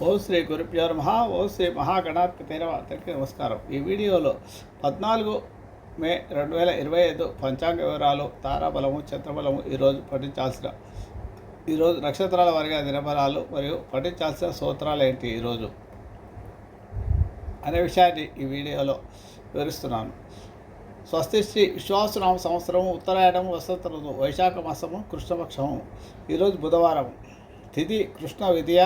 ఓం శ్రీ గురుభ్యో నమ. ఓం శ్రీ మహాగణాధిపతి అందరికీ నమస్కారం. ఈ వీడియోలో పద్నాలుగు మే రెండు వేల ఇరవై ఐదు పంచాంగ వివరాలు తారాబలము చంద్రబలము ఈరోజు పఠించాల్సిన ఈరోజు నక్షత్రాల వారిగా దినబలాలు మరియు పఠించాల్సిన సూత్రాలు ఏంటి ఈరోజు అనే విషయాన్ని ఈ వీడియోలో వివరిస్తున్నాను. స్వస్తి శ్రీ విశ్వాసనామ సంవత్సరము ఉత్తరాయణము వసంత ఋతువు వైశాఖ మాసము కృష్ణపక్షము ఈరోజు బుధవారం తిథి కృష్ణ విద్య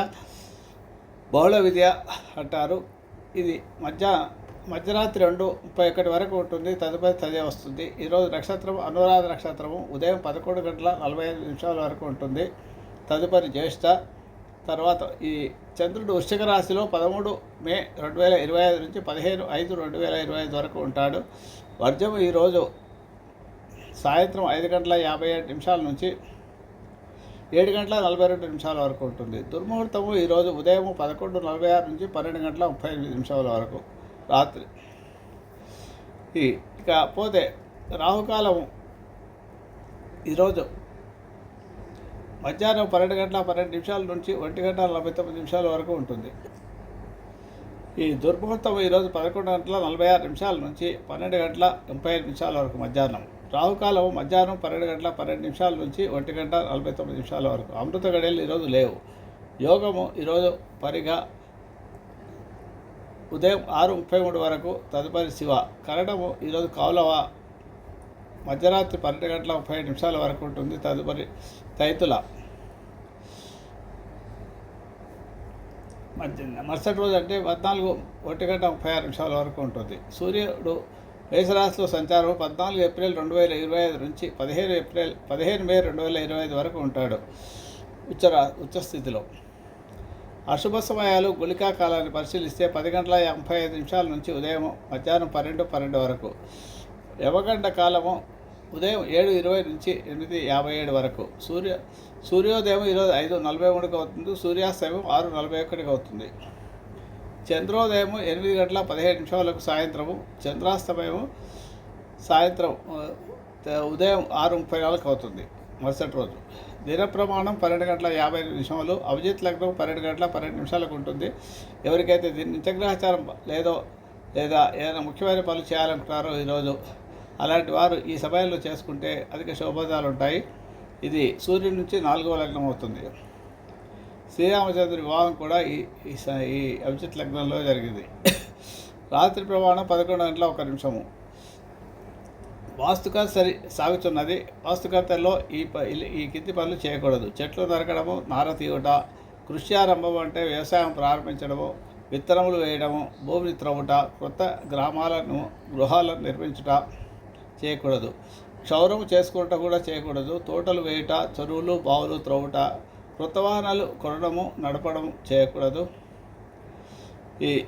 బహుళ విద్య అంటారు. ఇది మధ్య మధ్యరాత్రి రెండు ముప్పై ఒకటి వరకు ఉంటుంది. తదుపరి తదే వస్తుంది. ఈరోజు నక్షత్రం అనురాధ నక్షత్రము ఉదయం పదకొండు గంటల నలభై ఐదు నిమిషాల వరకు ఉంటుంది. తదుపరి జ్యేష్ఠ తర్వాత ఈ చంద్రుడు వృశ్చిక రాశిలో పదమూడు మే రెండు వేల ఇరవై ఐదు నుంచి పదిహేను ఐదు రెండు వేల ఇరవై ఐదు వరకు ఉంటాడు. వర్జము ఈరోజు సాయంత్రం ఐదు గంటల యాభై ఏడు నిమిషాల నుంచి ఏడు గంటల నలభై రెండు నిమిషాల వరకు ఉంటుంది. దుర్ముహూర్తము ఈరోజు ఉదయం పదకొండు నలభై ఆరు నుంచి పన్నెండు గంటల ముప్పై ఎనిమిది నిమిషాల వరకు. రాత్రి. ఈ ఇక పోతే రాహుకాలము ఈరోజు మధ్యాహ్నం పన్నెండు గంటల పన్నెండు నిమిషాల నుంచి ఒంటి గంట నలభై తొమ్మిది నిమిషాల వరకు ఉంటుంది. ఈ దుర్ముహూర్తం ఈరోజు పదకొండు గంటల నలభై ఆరు నిమిషాల నుంచి పన్నెండు గంటల ముప్పై ఐదు నిమిషాల వరకు మధ్యాహ్నం. రావుకాలం మధ్యాహ్నం పన్నెండు గంటల పన్నెండు నిమిషాల నుంచి ఒంటి గంట నలభై తొమ్మిది నిమిషాల వరకు. అమృత గడియలు ఈరోజు లేవు. యోగము ఈరోజు పరిగా ఉదయం ఆరు ముప్పై మూడు వరకు తదుపరి శివ. కరణము ఈరోజు కౌలవ. మధ్యరాత్రి పన్నెండు గంటల ముప్పై నిమిషాల వరకు ఉంటుంది తదుపరి తైతుల. మధ్య మరుసటి రోజు అంటే పద్నాలుగు ఒంటి గంట ముప్పై ఆరు నిమిషాల వరకు ఉంటుంది. సూర్యుడు మేషరాశిలో సంచారం పద్నాలుగు ఏప్రిల్ రెండు వేల ఇరవై ఐదు నుంచి పదిహేను ఏప్రిల్ పదిహేను మే రెండు వేల ఇరవై ఐదు వరకు ఉంటాడు ఉచ్చరా ఉచ్చస్థితిలో అశుభ సమయాలు గుళికా కాలాన్ని పరిశీలిస్తే పది గంటల ముప్పై ఐదు నిమిషాల నుంచి ఉదయం మధ్యాహ్నం పన్నెండు పన్నెండు వరకు. యవగంట కాలము ఉదయం ఏడు ఇరవై నుంచి ఎనిమిది యాభై ఏడు వరకు. సూర్య సూర్యోదయం ఈరోజు ఐదు నలభై మూడుకి అవుతుంది సూర్యాస్తమయం ఆరు నలభై ఒకటికి అవుతుంది. చంద్రోదయము ఎనిమిది గంటల పదిహేడు నిమిషాలకు సాయంత్రము చంద్రాస్తమయము సాయంత్రం ఉదయం ఆరు ముప్పై నాలుగు అవుతుంది మరుసటి రోజు. దిన ప్రమాణం పన్నెండు గంటల యాభై నిమిషాలు అభిజిత్ లగ్నం పన్నెండు గంటల పన్నెండు నిమిషాలకు ఉంటుంది. ఎవరికైతే దీన్ని నిత్యగ్రహచారం లేదో లేదా ఏదైనా ముఖ్యమైన పనులు చేయాలనుకుంటారో ఈరోజు అలాంటి వారు ఈ సమయంలో చేసుకుంటే అధిక శోభోదాలు ఉంటాయి. ఇది సూర్యుడి నుంచి నాలుగవ లగ్నం అవుతుంది. శ్రీరామచంద్ర వివాహం కూడా ఈ ఈ స- ఈ అభిజిత్ లగ్నంలో జరిగింది. రాత్రి ప్రమాణం పదకొండు గంటల ఒక నిమిషము. వాస్తుక సరి సాగుతున్నది. వాస్తుకర్తల్లో ఈ ఈ కింది పనులు చేయకూడదు. చెట్లు నరకడము నార తీయుట కృష్యారంభం అంటే వ్యవసాయం ప్రారంభించడము విత్తనములు వేయడము భూమిని త్రవ్వుట కొత్త గ్రామాలను గృహాలను నిర్మించుట చేయకూడదు. క్షౌరము చేసుకుంట కూడా చేయకూడదు. తోటలు వేయుట చెరువులు బావులు త్రవ్వుట కృత వాహనాలు కొనడము నడపడం చేయకూడదు. ఈ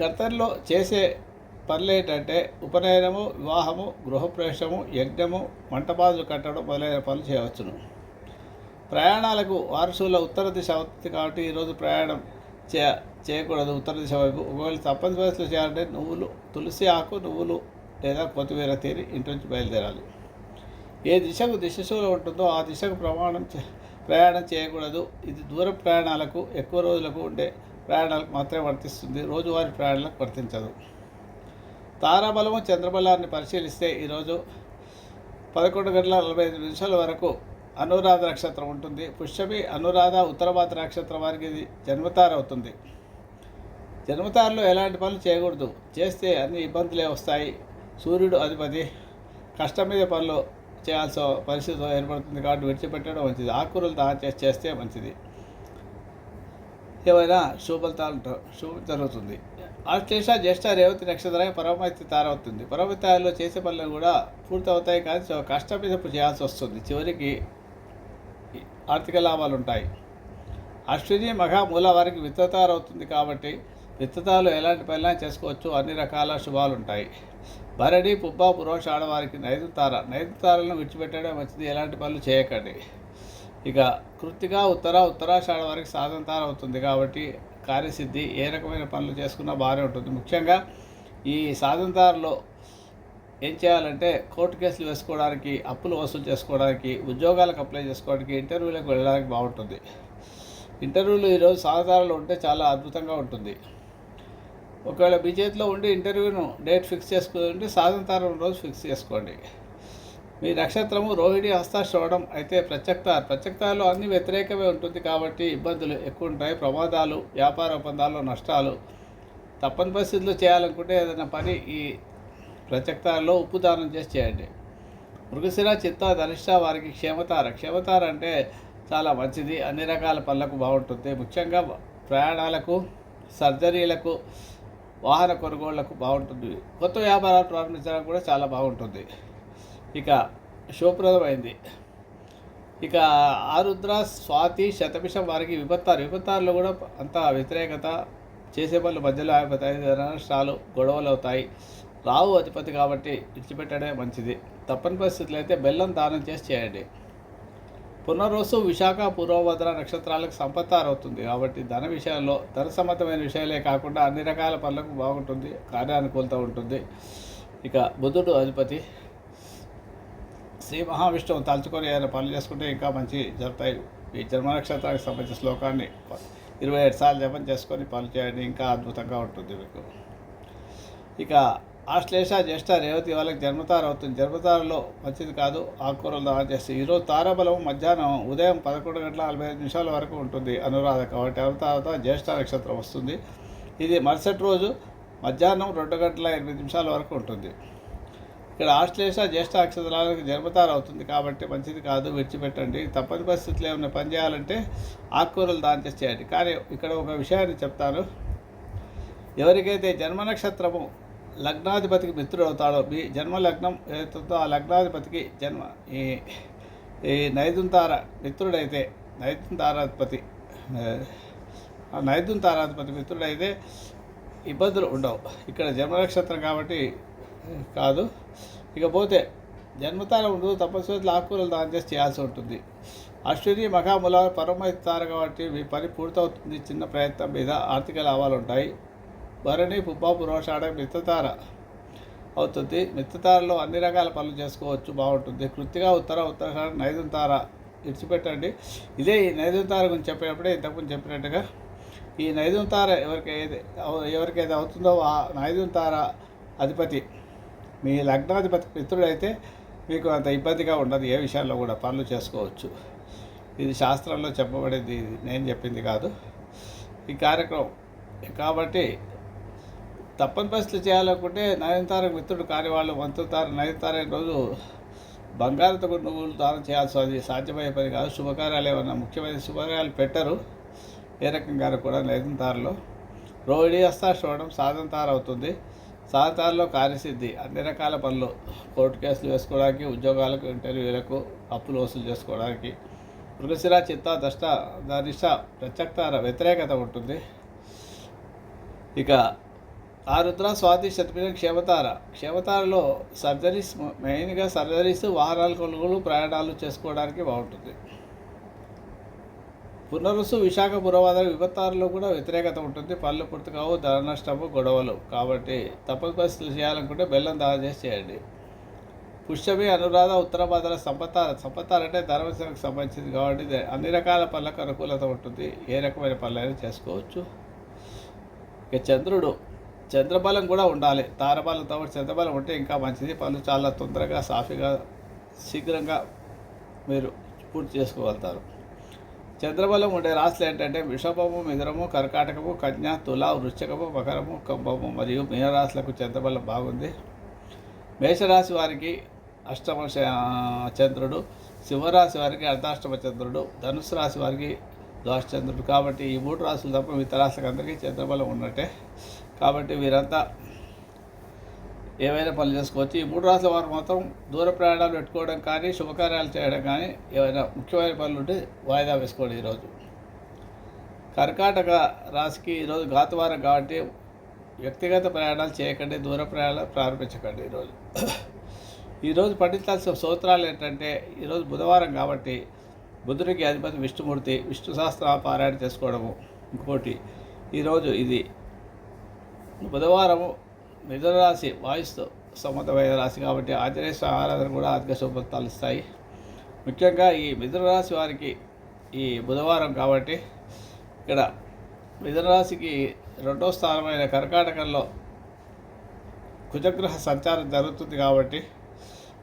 కర్తల్లో చేసే పనులు ఏంటంటే ఉపనయనము వివాహము గృహప్రవేశము యజ్ఞము మంటపాదులు కట్టడం మొదలైన పనులు చేయవచ్చును. ప్రయాణాలకు వారసుల ఉత్తర దిశ అవుతుంది కాబట్టి ఈరోజు ప్రయాణం చే చేయకూడదు ఉత్తర దిశ వైపు. ఒకవేళ తప్పని పరిస్థితులు చేయాలంటే నువ్వులు తులసి ఆకు నువ్వులు లేదా కొత్తిమీర తీరి ఇంటి నుంచి బయలుదేరాలి. ఏ దిశకు దిశశూలం ఉంటుందో ఆ దిశకు ప్రమాణం చే- ప్రయాణం చేయకూడదు. ఇది దూర ప్రయాణాలకు ఎక్కువ రోజులకు ఉండే ప్రయాణాలకు మాత్రమే వర్తిస్తుంది. రోజువారీ ప్రయాణాలకు వర్తించదు. తారాబలము చంద్రబలాన్ని పరిశీలిస్తే ఈరోజు పదకొండు గంటల నలభై ఐదు నిమిషాల వరకు అనురాధ నక్షత్రం ఉంటుంది. పుష్యమి అనురాధ ఉత్తరభాత నక్షత్రం వారికి ఇది జన్మతార అవుతుంది. జన్మతారలో ఎలాంటి పనులు చేయకూడదు. చేస్తే అన్ని ఇబ్బందులే వస్తాయి. సూర్యుడు అధిపతి. కష్టం మీద పనులు చేయాల్సిన పరిస్థితి ఏర్పడుతుంది కాబట్టి విడిచిపెట్టడం మంచిది. ఆకుకూరలు తయారు చేసి చేస్తే మంచిది. ఏమైనా శుభలితాలు శుభం జరుగుతుంది. ఆశ్లేష జ్యేష్ఠ రేవతి నక్షత్రానికి పరమతి తయారవుతుంది పరమతాయలో చేసే పనులు కూడా పూర్తవుతాయి. కానీ చ- కష్టం మీద చేయాల్సి వస్తుంది. చివరికి ఆర్థిక లాభాలు ఉంటాయి. అశ్విని మఘ మూల వారికి విత్తతారవుతుంది కాబట్టి విత్తతాలు ఎలాంటి పనులైనా చేసుకోవచ్చు? అన్ని రకాల శుభాలు ఉంటాయి భరణి పుబ్బ పురోష ఆడవారికి నైదు తార. నైదు తారలను విడిచిపెట్టడం మంచిది. ఎలాంటి పనులు చేయకండి. ఇక కృత్తిగా ఉత్తర ఉత్తరాషాఢ వారికి సాధన తార అవుతుంది కాబట్టి కార్యసిద్ధి ఏ రకమైన పనులు చేసుకున్నా బాగానే ఉంటుంది. ముఖ్యంగా ఈ సాధనతారలో ఏం చేయాలంటే కోర్టు కేసులు వేసుకోవడానికి అప్పులు వసూలు చేసుకోవడానికి ఉద్యోగాలకు అప్లై చేసుకోవడానికి ఇంటర్వ్యూలకు వెళ్ళడానికి బాగుంటుంది. ఇంటర్వ్యూలు ఈరోజు సాధారణలో ఉంటే చాలా అద్భుతంగా ఉంటుంది. ఒకవేళ మీ చేతిలో ఉండి ఇంటర్వ్యూను డేట్ ఫిక్స్ చేసుకుంటే సాయంత్రం రోజు ఫిక్స్ చేసుకోండి. మీ నక్షత్రము రోహిణి హస్తాశ్రవణం అయితే ప్రత్యక్తార్ ప్రత్యక్తాలు అన్ని వ్యతిరేకమే ఉంటుంది కాబట్టి ఇబ్బందులు ఎక్కువ ఉంటాయి. ప్రమాదాలు వ్యాపార ఒప్పందాల్లో నష్టాలు తప్పని పరిస్థితుల్లో చేయాలనుకుంటే ఏదైనా పని ఈ ప్రత్యక్తాల్లో ఉప్పు దానం చేసి చేయండి. మృగశిర చిత్త ధనిష్ట వారికి క్షేమతార. క్షేమతార అంటే చాలా మంచిది. అన్ని రకాల పనులకు బాగుంటుంది. ముఖ్యంగా ప్రయాణాలకు సర్జరీలకు వాహన కొనుగోళ్ళకు బాగుంటుంది. కొత్త వ్యాపారాలు ప్రారంభించడానికి కూడా చాలా బాగుంటుంది. ఇక శుభప్రదమైంది. ఇక ఆరుద్ర స్వాతి శతభిషం వారికి విపత్తారు విపత్తారులో కూడా అంత వ్యతిరేకత చేసే పనులు మధ్యలో ఆగిపోతాయి. నష్టాలు గొడవలు అవుతాయి. రావు అధిపతి కాబట్టి విడిచిపెట్టడమే మంచిది. తప్పని పరిస్థితులు అయితే బెల్లం దానం చేసి చేయండి. పునర్వసు విశాఖ పూర్వభద్ర నక్షత్రాలకు సంపత్తారు అవుతుంది కాబట్టి ధన విషయాల్లో ధన సంబంధమైన విషయాలే కాకుండా అన్ని రకాల పనులకు బాగుంటుంది కార్యానుకూలత ఉంటుంది. ఇక బుధుడు అధిపతి. శ్రీ మహావిష్ణువు తలుచుకొని ఏదైనా పనులు చేసుకుంటే ఇంకా మంచి జరుగుతాయి. ఈ జన్మ నక్షత్రానికి సంబంధించిన శ్లోకాన్ని ఇరవై ఏడు సార్లు జపం చేసుకొని పనులు చేయండి. ఇంకా అద్భుతంగా ఉంటుంది మీకు. ఇక ఆశ్లేష జ్యేష్ఠ రేవతి వాళ్ళకి జన్మతార అవుతుంది. జన్మతారలో మంచిది కాదు ఆకుకూరలు దానం చేస్తే. ఈరోజు తారాబలం మధ్యాహ్నం ఉదయం పదకొండు గంటల నలభై ఐదు నిమిషాల వరకు ఉంటుంది అనురాధ. కాబట్టి ఎవరి తర్వాత జ్యేష్ఠ నక్షత్రం వస్తుంది. ఇది మరుసటి రోజు మధ్యాహ్నం రెండు గంటల ఎనిమిది నిమిషాల వరకు ఉంటుంది. ఇక్కడ ఆశ్లేష జ్యేష్ఠ నక్షత్రాలకు జన్మతార అవుతుంది కాబట్టి మంచిది కాదు విడిచిపెట్టండి. తప్పని పరిస్థితులు ఏమైనా పని చేయాలంటే ఆకుకూరలు దానం చేసి చేయండి. కానీ ఇక్కడ ఒక విషయాన్ని చెప్తాను. ఎవరికైతే జన్మ నక్షత్రము లగ్నాధిపతికి మిత్రుడు అవుతాడో మీ జన్మ లగ్నం ఏదైతుందో ఆ లగ్నాధిపతికి జన్మ ఈ ఈ నైదుంతార మిత్రుడైతే నైదుంతారాధిపతి ఆ నైదుంతారాధిపతి మిత్రుడైతే ఇబ్బందులు ఉండవు. ఇక్కడ జన్మ నక్షత్రం కాబట్టి కాదు. ఇకపోతే జన్మతారం ఉండదు తపస్సు ఆకుకూరలు దానం చేసి చేయాల్సి ఉంటుంది. అశ్విని మఖాముల పరమైతారు కాబట్టి మీ పని పూర్తవుతుంది. చిన్న ప్రయత్నం మీద ఆర్థిక లాభాలు ఉంటాయి భరణి పుబ్బ పురోషాడ మిత్రతార అవుతుంది. మిత్రతారలో అన్ని రకాల పనులు చేసుకోవచ్చు. బాగుంటుంది. కృతిగా ఉత్తర ఉత్తరాషాఢ నైదుం తార విడిచిపెట్టండి. ఇదే ఈ నైదుం తార గురించి చెప్పేటప్పుడే ఇంతకుముందు చెప్పినట్టుగా ఈ నైదుం తార ఎవరికి ఎవరికైతే అవుతుందో ఆ నైదుం తార అధిపతి మీ లగ్నాధిపతి మిత్రుడైతే మీకు అంత ఇబ్బందిగా ఉండదు. ఏ విషయాల్లో కూడా పనులు చేసుకోవచ్చు. ఇది శాస్త్రంలో చెప్పబడింది. ఇది నేను చెప్పింది కాదు. ఈ కార్యక్రమం. కాబట్టి తప్పని పరిస్థితులు చేయాలనుకుంటే నయనతార మిత్రుడు కాని వాళ్ళు వంతుతార నయనతార రోజు బంగారుతో నువ్వులు దానం చేయాల్సి అది సాధ్యమయ్యే పని కాదు. శుభకార్యాలు ఏమన్నా ముఖ్యమైన శుభకార్యాలు పెట్టరు. ఏ రకంగా కూడా నయనతారలో రోహిణి హస్తాశ్రవణం సాధనతార అవుతుంది. సాధనతారలో కార్యసిద్ధి అన్ని రకాల పనులు కోర్టు కేసులు వేసుకోవడానికి ఉద్యోగాలకు ఇంటర్వ్యూలకు అప్పులు వసూలు చేసుకోవడానికి మృగశిర చిత్త దష్ట ధనిష్ట ప్రత్యక్తార వ్యతిరేకత ఉంటుంది. ఇక ఆరుద్ర స్వాతి శతపిన క్షేమతార. క్షేమతారలో సర్జరీస్ మెయిన్గా సర్జరీస్ వాహనాల కొనుగోలు ప్రయాణాలు చేసుకోవడానికి బాగుంటుంది. పునరుసు విశాఖ పురవాద విపత్తారులో కూడా వ్యతిరేకత ఉంటుంది. పళ్ళు పూర్తి కావు నష్టము గొడవలు. కాబట్టి తప్పని పరిస్థితులు చేయాలనుకుంటే బెల్లం దాన చేసి చేయండి. పుష్యమి అనురాధ ఉత్తరభాద్ర సంపతార సంపతార అంటే ధర్మసేనకు సంబంధించింది కాబట్టి అన్ని రకాల పళ్ళకు అనుకూలత ఉంటుంది. ఏ రకమైన పళ్ళైనా చేసుకోవచ్చు. ఇక చంద్రుడు చంద్రబలం కూడా ఉండాలి. తారబలంతో పాటు చంద్రబలం ఉంటే ఇంకా మంచిది. పనులు చాలా తొందరగా సాఫీగా శీఘ్రంగా మీరు పూర్తి చేసుకోగలుగుతారు. చంద్రబలం ఉండే రాశులు ఏంటంటే వృషభము మిథునము కర్కాటకము కన్య తుల వృశ్చకము మకరము కుంభము మరియు మీనరాశులకు చంద్రబలం బాగుంది. మేషరాశి వారికి అష్టమ చంద్రుడు సింహరాశి వారికి అర్ధాష్టమ చంద్రుడు ధనుసు రాశి వారికి ద్వాసచంద్రుడు కాబట్టి ఈ మూడు రాశులు తప్ప మిగతా రాశులకు అందరికీ చంద్రబలం ఉన్నట్టే. కాబట్టి వీరంతా ఏవైనా పనులు చేసుకోవచ్చు. ఈ మూడు రాసుల వారు మొత్తం దూర ప్రయాణాలు పెట్టుకోవడం కానీ శుభకార్యాలు చేయడం కానీ ఏవైనా ముఖ్యమైన పనులు ఉంటే వాయిదా వేసుకోండి ఈరోజు. కర్కాటక రాశికి ఈరోజు ఘాతవారం కాబట్టి వ్యక్తిగత ప్రయాణాలు చేయకండి దూర ప్రయాణాలు ప్రారంభించకండి ఈరోజు. ఈరోజు పఠించాల్సిన సూత్రాలు ఏంటంటే ఈరోజు బుధవారం కాబట్టి బుధుడికి అధిపతి విష్ణుమూర్తి విష్ణు సహస్ర పారాయణ చేసుకోవడము ఇంకోటి. ఈరోజు ఇది బుధవారము మిథునరాశి వాయుస్తో సమతమైన రాశి కాబట్టి ఆంజనేయ ఆరాధన కూడా అధిక శుభఫలితాలు ఇస్తాయి. ముఖ్యంగా ఈ మిథునరాశి వారికి ఈ బుధవారం కాబట్టి ఇక్కడ మిథునరాశికి రెండో స్థానమైన కర్కాటకంలో కుజగ్రహ సంచారం జరుగుతుంది కాబట్టి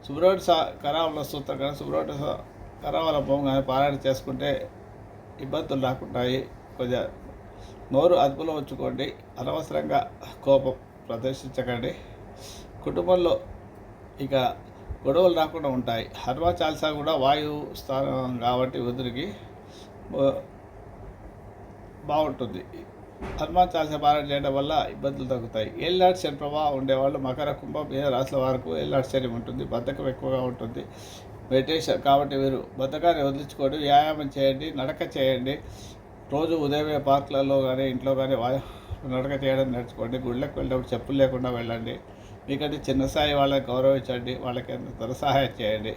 సుబ్రహ్మణ్య సా కరావల సూత్రం కానీ సుబ్రహ్మణ్య కరావల కరావలంబం కానీ పారాయణ చేసుకుంటే ఇబ్బందులు రాకుంటాయి కొద్దిగా నోరు అదుపులో ఉంచుకోండి. అనవసరంగా కోపం ప్రదర్శించకండి. కుటుంబంలో ఇక గొడవలు రాకుండా ఉంటాయి. హర్వా చాల్సా కూడా వాయువు స్థానం కాబట్టి ఉదురికి బాగుంటుంది. హనుమాన్ చాలీసా పారాయణ చేయడం వల్ల ఇబ్బందులు తగ్గుతాయి. ఏళ్ళనాటి శని ప్రభావం ఉండేవాళ్ళు మకర కుంభం మీద రాసుల వరకు ఏళ్ళనాటి శని ఉంటుంది. బద్ధకం ఎక్కువగా ఉంటుంది. మెడిటేషన్ కాబట్టి మీరు బద్ధకాన్ని వదిలించుకోండి. వ్యాయామం చేయండి. నడక చేయండి. రోజు ఉదయమే పార్కులలో కానీ ఇంట్లో కానీ వా నడక చేయడం నేర్చుకోండి. గుళ్ళకి వెళ్ళినప్పుడు చెప్పులు లేకుండా వెళ్ళండి. మీకంటే చిన్న స్థాయి వాళ్ళకి గౌరవించండి. వాళ్ళకి ధన సహాయం చేయండి.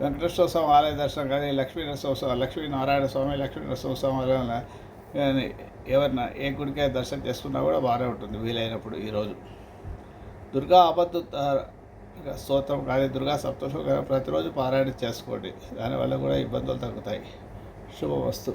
వెంకటేశ్వర స్వామి ఆలయ దర్శనం కానీ లక్ష్మీ నరసింహస్వామి లక్ష్మీనారాయణ స్వామి లక్ష్మీ నరసింహస్వామి కానీ ఎవరిన ఏ గుడికే దర్శనం చేసుకున్నా కూడా బాగానే ఉంటుంది వీలైనప్పుడు ఈరోజు దుర్గా ఆపత్తు స్తోత్రం కానీ దుర్గా సప్తశం కానీ ప్రతిరోజు పారాయణ చేసుకోండి. దానివల్ల కూడా ఇబ్బందులు తగ్గుతాయి. శుభవస్తు